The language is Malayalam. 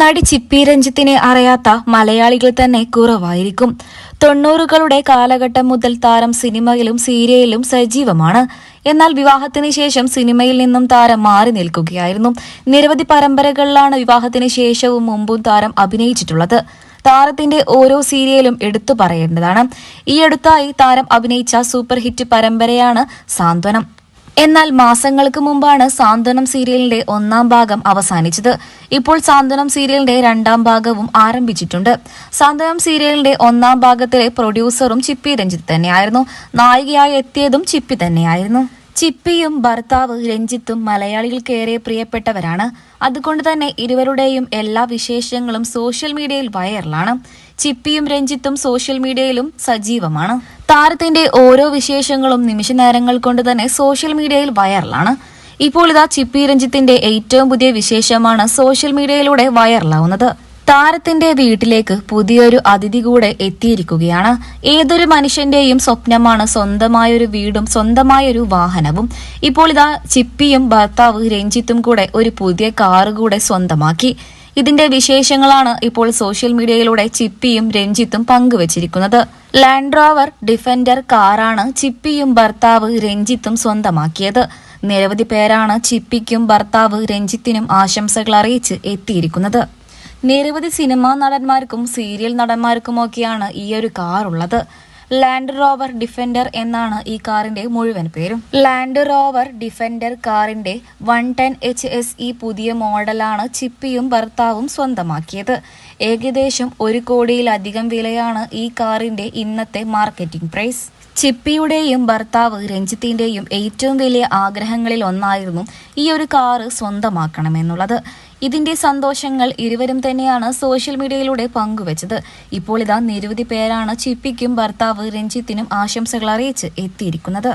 നടി ചിപ്പി രഞ്ജിത്തിനെ അറിയാത്ത മലയാളികൾ തന്നെ കുറവായിരിക്കും. തൊണ്ണൂറുകളുടെ കാലഘട്ടം മുതൽ താരം സിനിമയിലും സീരിയലിലും സജീവമാണ്. എന്നാൽ വിവാഹത്തിന് ശേഷം സിനിമയിൽ നിന്നും താരം മാറി നിൽക്കുകയായിരുന്നു. നിരവധി പരമ്പരകളിലാണ് വിവാഹത്തിന് ശേഷവും മുമ്പും താരം അഭിനയിച്ചിട്ടുള്ളത്. താരത്തിന്റെ ഓരോ സീരിയലും എടുത്തു പറയേണ്ടതാണ്. ഈ അടുത്തായി താരം അഭിനയിച്ച സൂപ്പർ ഹിറ്റ് പരമ്പരയാണ് സാന്ത്വനം. എന്നാൽ മാസങ്ങൾക്ക് മുമ്പാണ് സാന്ത്വനം സീരിയലിന്റെ ഒന്നാം ഭാഗം അവസാനിച്ചത്. ഇപ്പോൾ സാന്ത്വനം സീരിയലിന്റെ രണ്ടാം ഭാഗവും ആരംഭിച്ചിട്ടുണ്ട്. സാന്ത്വനം സീരിയലിന്റെ ഒന്നാം ഭാഗത്തിലെ പ്രൊഡ്യൂസറും ചിപ്പി രഞ്ജിത്ത് തന്നെയായിരുന്നു. നായികയായി എത്തിയതും ചിപ്പി തന്നെയായിരുന്നു. ചിപ്പിയും ഭർത്താവ് രഞ്ജിത്തും മലയാളികൾക്കേറെ പ്രിയപ്പെട്ടവരാണ്. അതുകൊണ്ട് തന്നെ ഇരുവരുടെയും എല്ലാ വിശേഷങ്ങളും സോഷ്യൽ മീഡിയയിൽ വൈറലാണ്. ചിപ്പിയും രഞ്ജിത്തും സോഷ്യൽ മീഡിയയിലും സജീവമാണ്. താരത്തിന്റെ ഓരോ വിശേഷങ്ങളും നിമിഷ നേരങ്ങൾ കൊണ്ട് തന്നെ സോഷ്യൽ മീഡിയയിൽ വൈറലാണ്. ഇപ്പോൾ ഇതാ ചിപ്പി രഞ്ജിത്തിന്റെ ഏറ്റവും പുതിയ വിശേഷമാണ് സോഷ്യൽ മീഡിയയിലൂടെ വൈറലാവുന്നത്. താരത്തിന്റെ വീട്ടിലേക്ക് പുതിയൊരു അതിഥി കൂടെ എത്തിയിരിക്കുകയാണ്. ഏതൊരു മനുഷ്യന്റെയും സ്വപ്നമാണ് സ്വന്തമായൊരു വീടും സ്വന്തമായൊരു വാഹനവും. ഇപ്പോൾ ഇതാ ചിപ്പിയും ഭർത്താവ് രഞ്ജിത്തും കൂടെ ഒരു പുതിയ കാറ് കൂടെ സ്വന്തമാക്കി. ഇതിന്റെ വിശേഷങ്ങളാണ് ഇപ്പോൾ സോഷ്യൽ മീഡിയയിലൂടെ ചിപ്പിയും രഞ്ജിത്തും പങ്കുവച്ചിരിക്കുന്നത്. ലാൻഡ് റോവർ ഡിഫൻഡർ കാറാണ് ചിപ്പിയും ഭർത്താവ് രഞ്ജിത്തും സ്വന്തമാക്കിയത്. നിരവധി പേരാണ് ചിപ്പിക്കും ഭർത്താവ് രഞ്ജിത്തിനും ആശംസകൾ അറിയിച്ച് എത്തിയിരിക്കുന്നത്. നിരവധി സിനിമാ നടന്മാർക്കും സീരിയൽ നടന്മാർക്കുമൊക്കെയാണ് ഈ ഒരു ഉള്ളത് ലാൻഡ് റോവർ ഡിഫൻഡർ എന്നാണ് ഈ കാറിന്റെ മുഴുവൻ പേരും. ലാൻഡ് റോവർ ഡിഫൻഡർ കാറിന്റെ one ten H S E പുതിയ മോഡലാണ് ചിപ്പിയും ഭർത്താവും സ്വന്തമാക്കിയത്. ഏകദേശം ഒരു കോടിയിലധികം വിലയാണ് ഈ കാറിന്റെ ഇന്നത്തെ മാർക്കറ്റിംഗ് പ്രൈസ് ചിപ്പിയുടെയും ഭർത്താവ് രഞ്ജിത്തിന്റെയും ഏറ്റവും വലിയ ആഗ്രഹങ്ങളിൽ ഒന്നായിരുന്നു ഈ ഒരു കാറ് സ്വന്തമാക്കണമെന്നുള്ളത്. ഇതിന്റെ സന്തോഷങ്ങൾ ഇരുവരും തന്നെയാണ് സോഷ്യൽ മീഡിയയിലൂടെ പങ്കുവച്ചത്. ഇപ്പോൾ ഇതാ നിരവധി പേരാണ് ചിപ്പിക്കും ഭർത്താവ് രഞ്ജിത്തിനും ആശംസകൾ അറിയിച്ച് എത്തിയിരിക്കുന്നത്.